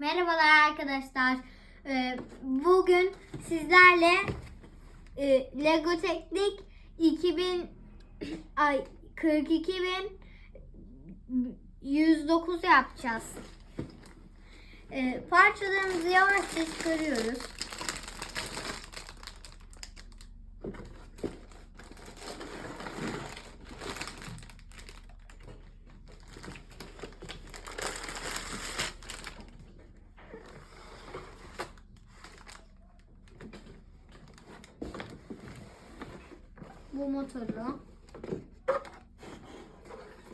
Merhabalar arkadaşlar. Ee, Bugün sizlerle e, Lego Teknik 2000 ay 42109 yapacağız. Ee, Parçalarımızı yavaşça çıkarıyoruz. Bu motoru.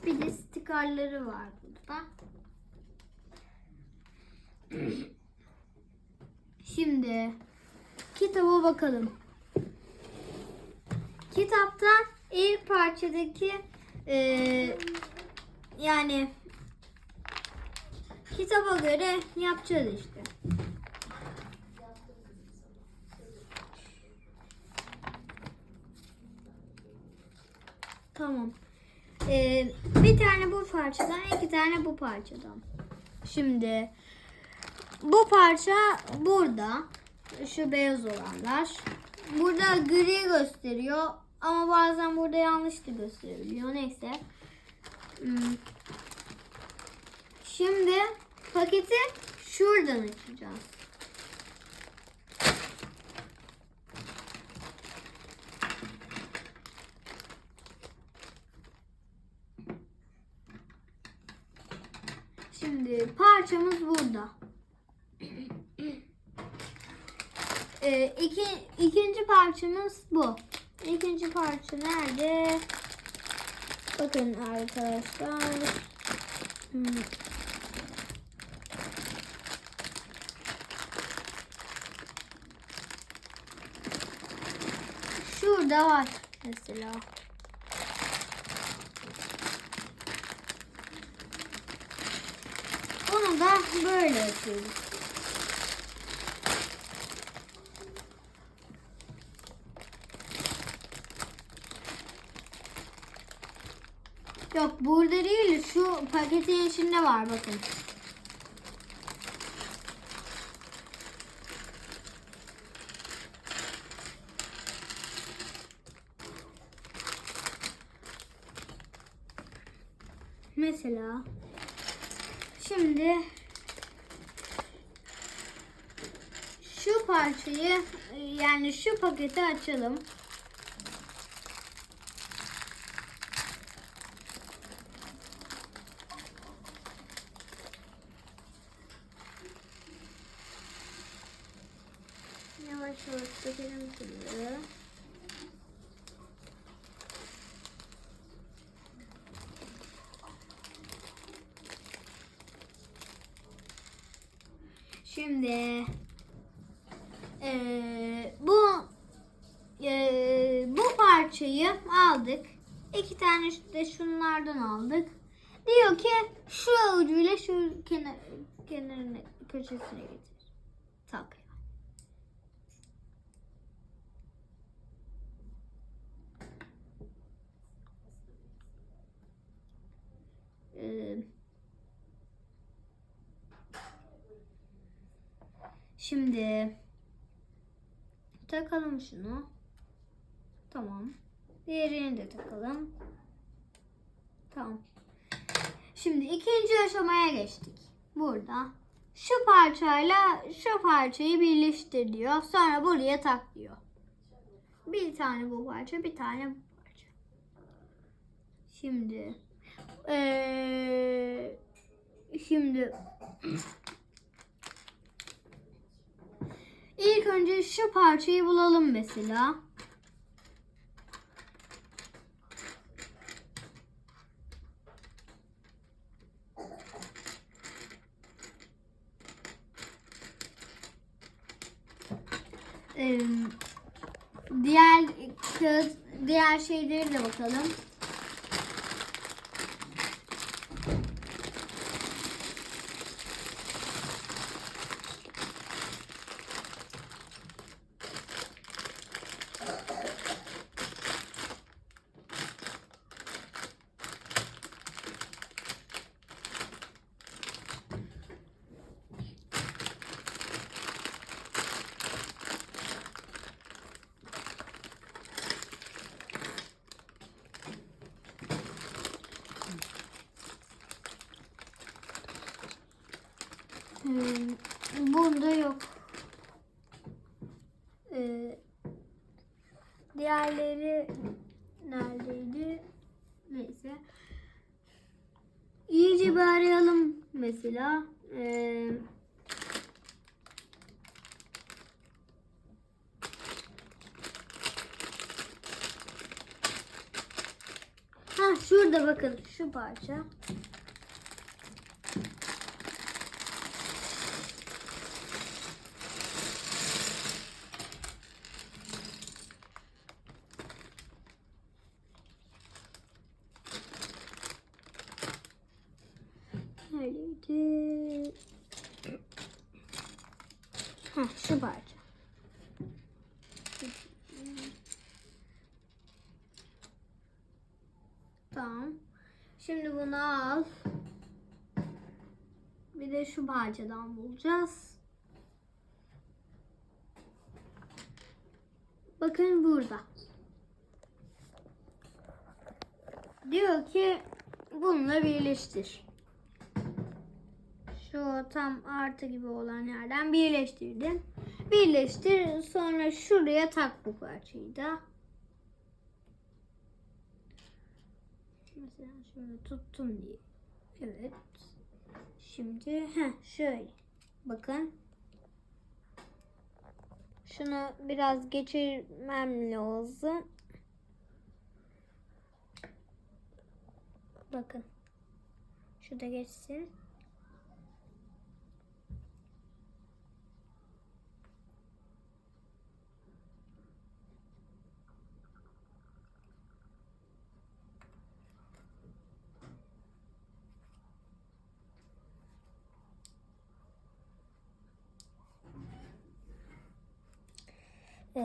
Bir de stikerleri var burada. Şimdi kitaba bakalım. Kitapta ilk parçadaki eee, yani kitaba göre yapacağız işte. Tamam. Ee, bir tane bu parçadan, iki tane bu parçadan. Şimdi bu parça burada. Şu beyaz olanlar. Burada gri gösteriyor. Ama bazen burada yanlış da gösterebiliyor. Neyse. Hmm. Şimdi paketi şuradan açacağız. Şimdi parçamız burada. Ee, iki, ikinci parçamız bu. İkinci parça nerede? Bakın arkadaşlar. Hmm. Şurada var mesela. Bunu da böyle yapıyoruz. Yok burada değil şu paketin içinde var bakın. Mesela Şimdi şu parçayı yani şu paketi açalım. Yavaş yavaş dökelim bunları. Şimdi eee, bu eee, bu parçayı aldık. İki tane de şunlardan aldık. Diyor ki şu ucuyla şu kenar, kenarını köşesine getir. Tak. Eee Şimdi takalım şunu. Tamam. Diğerini de takalım. Tamam. Şimdi ikinci aşamaya geçtik. Burada şu parçayla şu parçayı birleştir diyor. Sonra buraya tak diyor. Bir tane bu parça, bir tane bu parça. Şimdi eee, şimdi İlk önce şu parçayı bulalım mesela. Diğer diğer şeyleri de bakalım. Diğerleri neredeydi? Neyse. İyice bir arayalım mesela. Ee, ha şurada bakın şu parça. Neredeydi? Ha şu parça. Tamam. Şimdi bunu al. Bir de şu parçadan bulacağız. Bakın burada. Diyor ki bununla birleştir. Şu tam artı gibi olan yerden birleştirdim. Birleştir sonra şuraya tak bu parçayı da. Şöyle tuttum diye. Evet. Şimdi heh, şöyle. Bakın. Şunu biraz geçirmem lazım. Bakın. Şu da geçsin.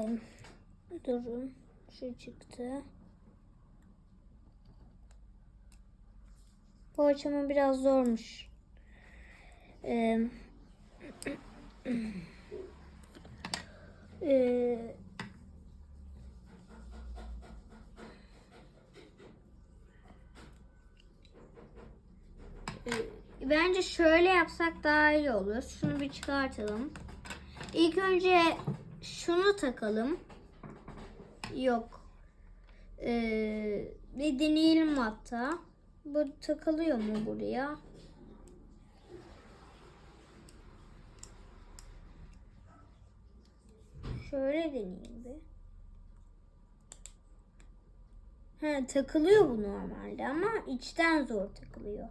Ee, durun. Şu çıktı. Bu açımı biraz zormuş. Ee, Ee, Bence şöyle yapsak daha iyi olur. Şunu bir çıkartalım. İlk önce şunu takalım. Yok. Ee, bir deneyelim hatta. Bu takılıyor mu buraya? Şöyle deneyeyim bir. He, takılıyor bu normalde ama içten zor takılıyor.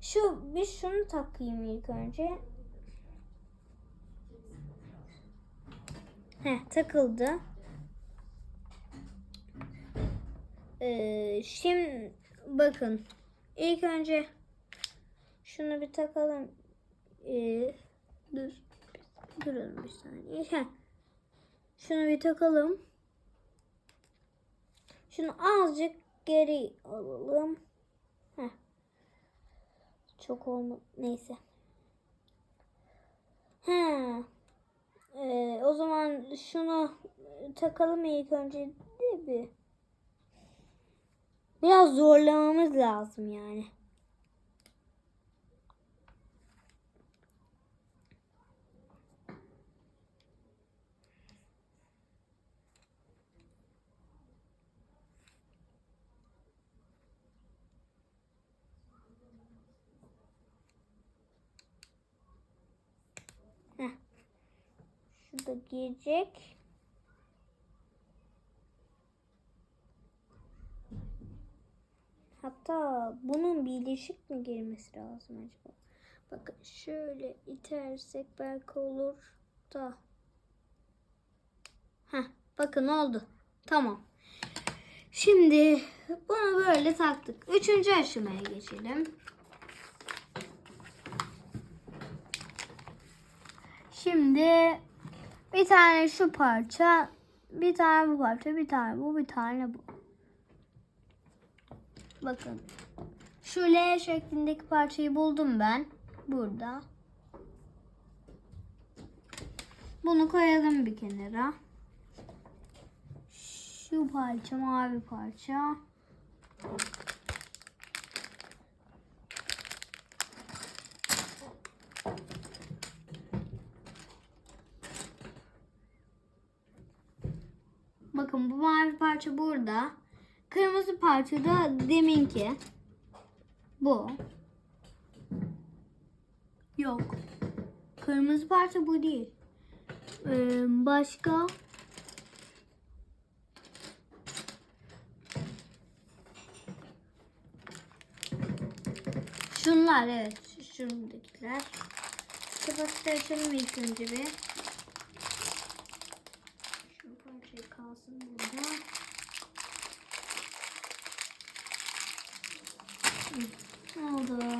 Şu bir şunu takayım ilk önce. He, takıldı. Ee, şimdi bakın ilk önce şunu bir takalım. Ee, dur. Durun bir saniye. Heh. Şunu bir takalım. Şunu azıcık geri alalım. Heh. Çok olmadı. Neyse. He. Ee, o zaman şunu takalım ilk önce değil mi? Biraz zorlamamız lazım yani. Heh. Şurada girecek. Hatta bunun birleşik mi girmesi lazım acaba? Bakın şöyle itersek belki olur da. Heh, bakın oldu. Tamam. Şimdi bunu böyle taktık. Üçüncü aşamaya geçelim. Şimdi bir tane şu parça, bir tane bu parça, bir tane bu, bir tane bu. Bakın. Şu L şeklindeki parçayı buldum ben. Burada. Bunu koyalım bir kenara. Şu parça mavi parça. Bakın bu mavi parça burada. Kırmızı parça da deminki. Bu. Yok. Kırmızı parça bu değil. Ee, başka? Şunlar evet. Şu- Şuradakiler. Kapasite açalım ilk önce bir. Şu parçayı kalsın burada. Hı, Ne oldu?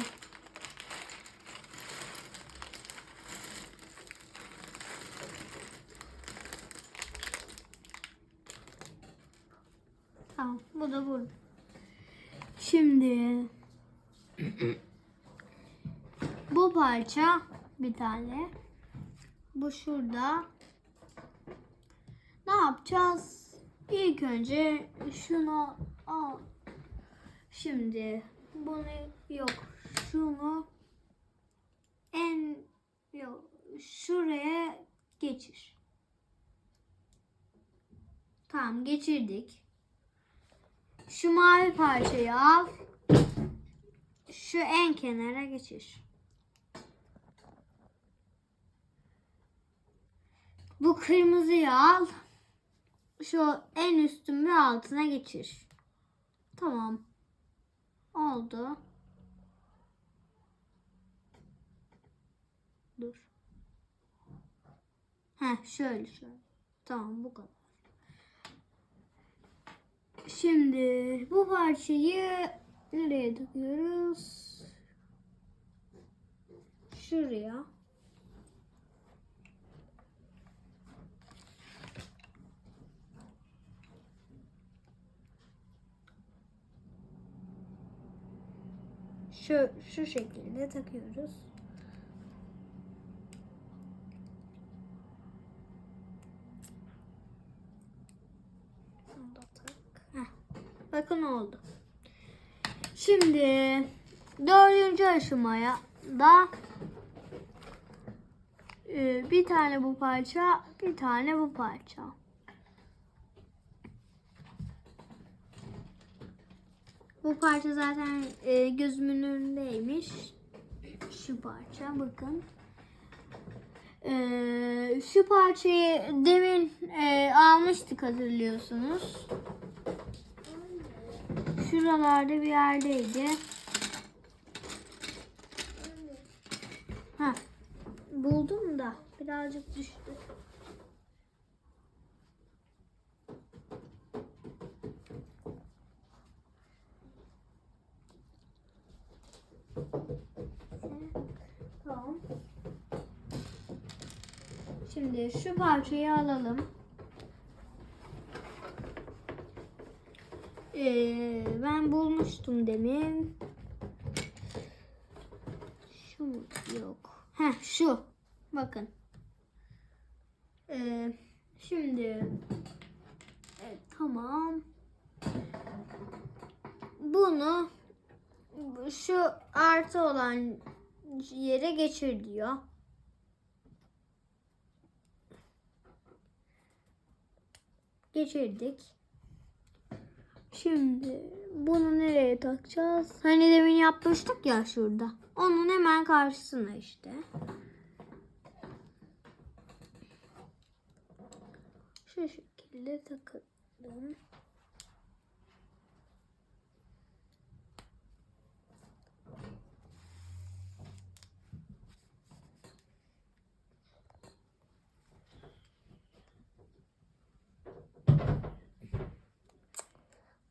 Tamam, bu da burada. Şimdi bu parça bir tane. Bu şurada. Ne yapacağız? İlk önce şunu al. Şimdi bunu yok. Şunu en yok şuraya geçir. Tamam geçirdik. Şu mavi parçayı al. Şu en kenara geçir. Bu kırmızıyı al. Şu en üstün ve altına geçir. Tamam. Oldu. Dur. Heh şöyle şöyle. Tamam bu kadar. Şimdi bu parçayı nereye takıyoruz? Şuraya. Şu, şu şekilde takıyoruz. Bakın oldu. Şimdi dördüncü aşamaya da e, bir tane bu parça, bir tane bu parça. Bu parça zaten e, gözümün önündeymiş. Şu parça bakın. E, şu parçayı demin e, almıştık hatırlıyorsunuz. Şuralarda bir yerdeydi. Ha, buldum da birazcık düştü. Tamam. Şimdi şu parçayı alalım. Ee, ben bulmuştum demin. Şu yok. Heh şu. Bakın. Ee, şimdi evet, tamam. Bunu şu artı olan yere geçir diyor. Geçirdik. Şimdi bunu nereye takacağız? Hani demin yapmıştık ya şurada. Onun hemen karşısına işte. Şu şekilde takalım.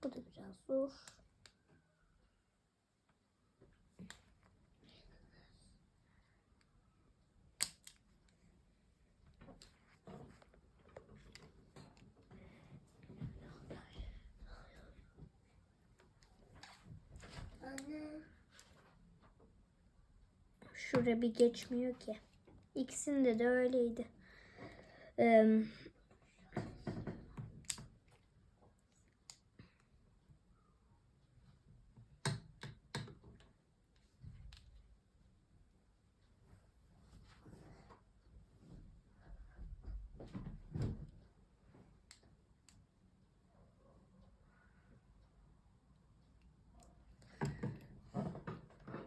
Bu da biraz zor. Şuraya bir geçmiyor ki. İkisinde de öyleydi. Ee,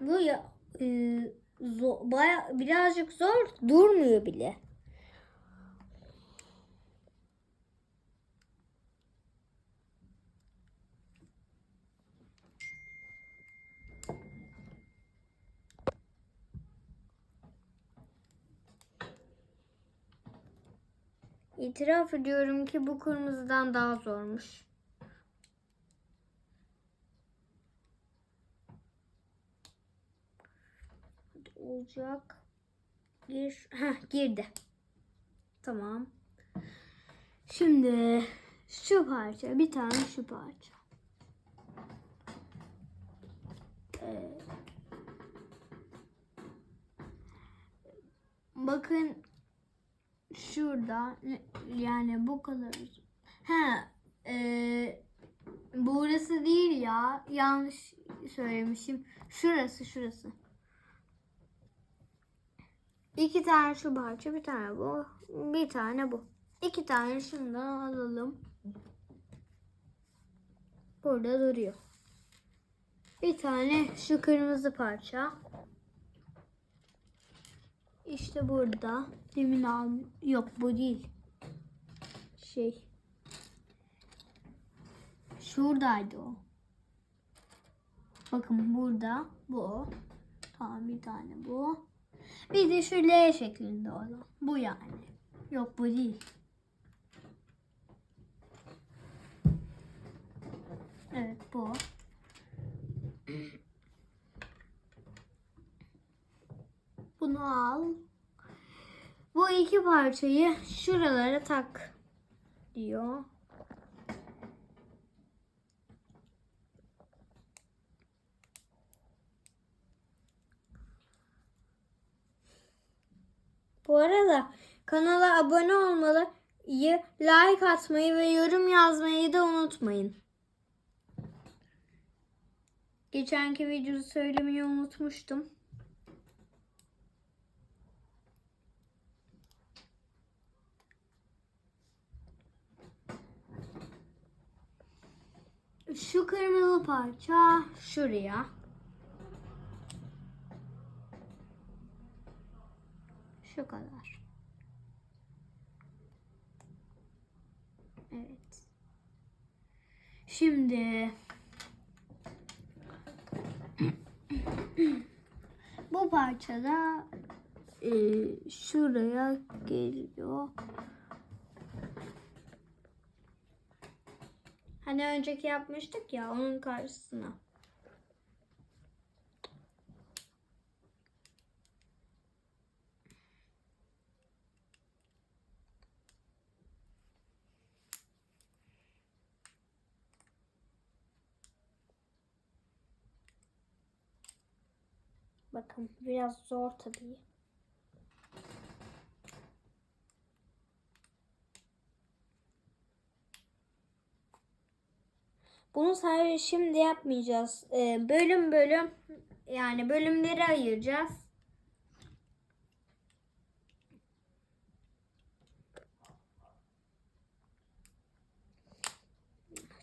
bu ya e, zo- baya birazcık zor durmuyor bile. İtiraf ediyorum ki bu kırmızıdan daha zormuş. Olacak. Gir. Heh, girdi. Tamam. Şimdi şu parça, bir tane şu parça. Ee, bakın şurada yani bu kadar. Ha, e, burası değil ya. Yanlış söylemişim. Şurası, şurası. İki tane şu parça, bir tane bu, bir tane bu. İki tane şundan alalım. Burada duruyor. Bir tane şu kırmızı parça. İşte burada. Demin al yok bu değil. Şey. Şuradaydı o. Bakın burada bu. Tamam bir tane bu. Bir de şu L şeklinde olan. Bu yani. Yok bu değil. Evet bu. Bunu al. Bu iki parçayı şuralara tak diyor. Bu arada kanala abone olmayı, like atmayı ve yorum yazmayı da unutmayın. Geçenki videoda söylemeyi unutmuştum. Şu kırmızı parça şuraya. Şu kadar. Evet. Şimdi bu parçada e, şuraya geliyor. Hani önceki yapmıştık ya onun karşısına. Bakın biraz zor tabii. Bunu sadece şimdi yapmayacağız. Ee, bölüm bölüm yani bölümleri ayıracağız.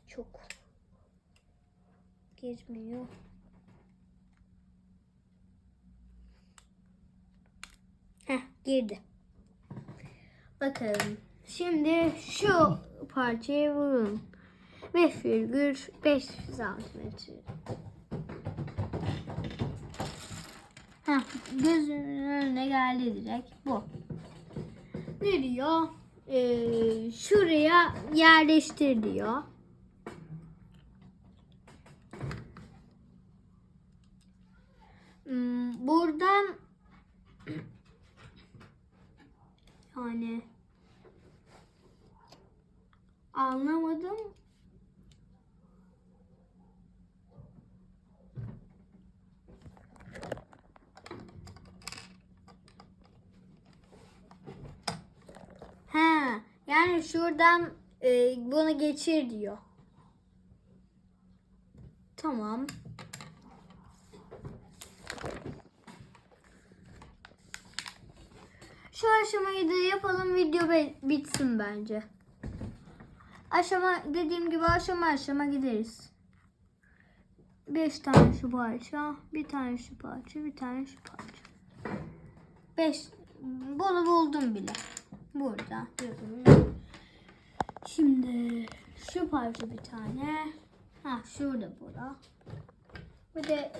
Çok girmiyor. Heh girdi. Bakın şimdi şu parçayı vurun. 5,5 santimetre. Heh, gözünün önüne geldi direkt bu. Ne diyor? Ee, şuraya yerleştir diyor. Hmm, buradan yani anlamadım. He, yani şuradan e, bunu geçir diyor. Tamam. Şu aşamayı da yapalım video bitsin bence. Aşama dediğim gibi aşama aşama gideriz. beş tane şu parça, bir tane şu parça, bir tane şu parça. Beş. Bunu buldum bile. Burada. Şimdi şu parça bir tane. Ha şurada bura. Bir de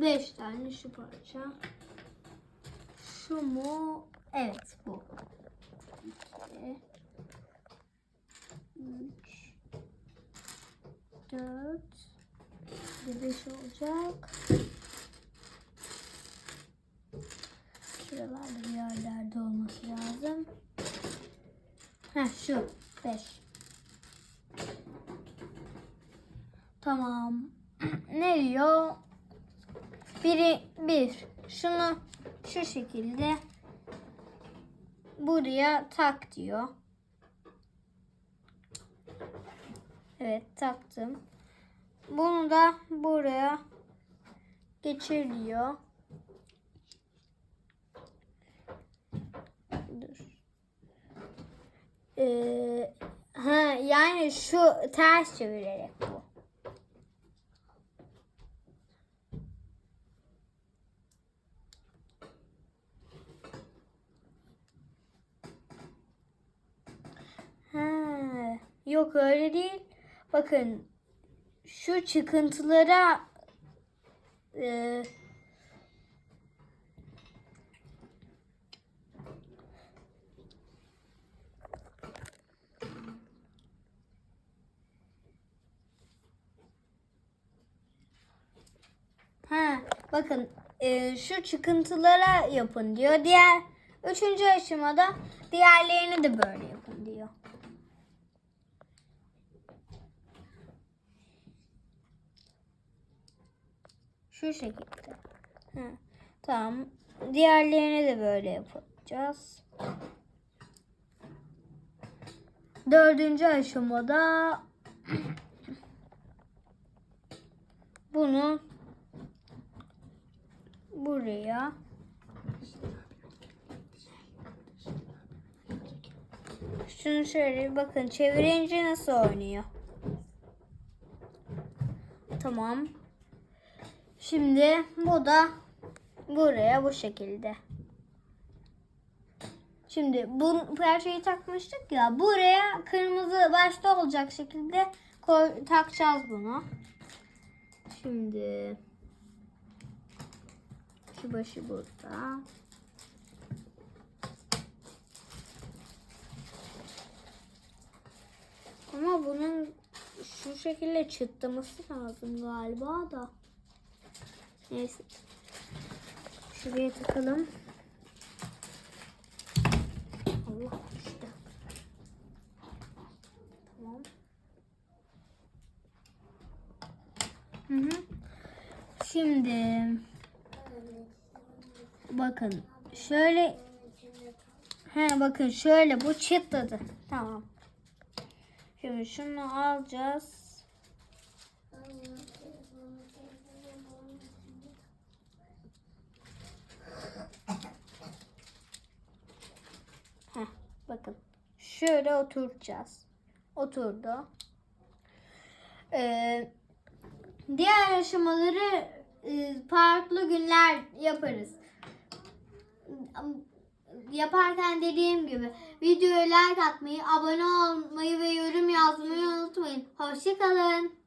beş tane şu parça. Şu mu? Evet bu. İki. Üç. Dört. Bir de beş olacak. Şuralarda bir yerlerde olması lazım. Heh şu. Beş. Tamam. ne diyor? Biri bir. Şunu şu şekilde buraya tak diyor. Evet taktım. Bunu da buraya geçir diyor. Dur. Ee, ha yani şu ters çevirerek bu. Ha, yok öyle değil. Bakın şu çıkıntılara e, Ha, bakın e, şu çıkıntılara yapın diyor. Diğer üçüncü aşamada diğerlerini de böyle yapın diyor. Şu şekilde. Ha, tamam. Diğerlerini de böyle yapacağız. Dördüncü aşamada bunu buraya şunu şöyle bakın çevirince nasıl oynuyor. Tamam. Şimdi bu da buraya bu şekilde. Şimdi bu parçayı takmıştık ya. Buraya kırmızı başta olacak şekilde koy, takacağız bunu. Şimdi şu başı burada. Ama bunun şu şekilde çıtlaması lazım galiba da. Neyse. Şuraya takalım. Allah işte. Tamam. Hı hı. Şimdi bakın şöyle he bakın şöyle bu çıtladı. Tamam. Şimdi şunu alacağız. Heh, bakın. Şöyle oturtacağız. Oturdu. Ee, diğer aşamaları e, farklı günler yaparız. Yaparken dediğim gibi videoya like atmayı, abone olmayı ve yorum yazmayı unutmayın. Hoşçakalın.